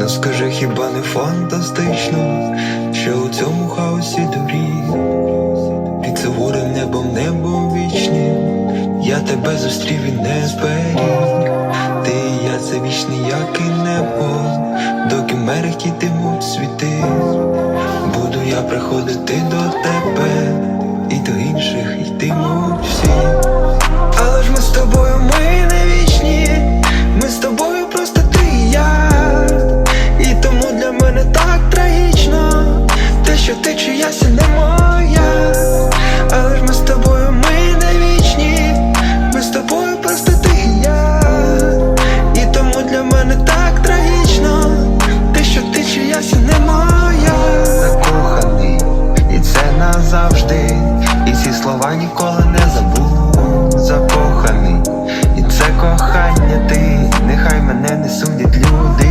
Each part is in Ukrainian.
Ну скажи, хіба не фантастично, що у цьому хаосі доріг під суворим небом небо вічні, я тебе зустрів і не зберіг, ти і я це вічний, як і небо, доки мерехтітимуть світи, буду я приходити до тебе, і до інших йтимуть всі. Ці слова ніколи не забуду Закоханий, і це кохання ти Нехай мене не судять люди.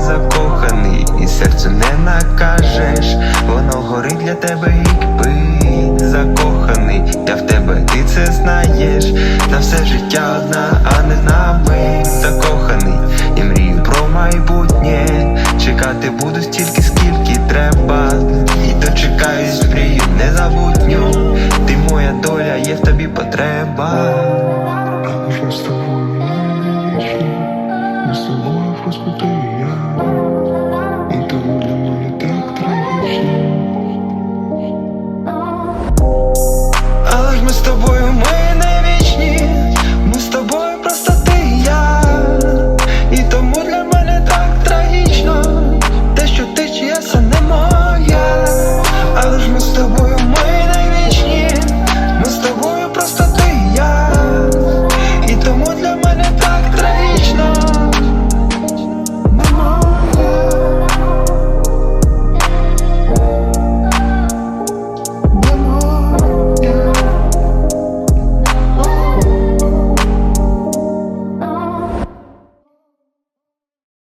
Закоханий, і серцю не накажеш Воно горить для тебе і кипить Закоханий, я в тебе, ти це знаєш. На все життя одна, а не нами треба. Що з тобою вічно, ми з тобою Господи, я. І тому для мене так трагічно. Але ж ми з тобою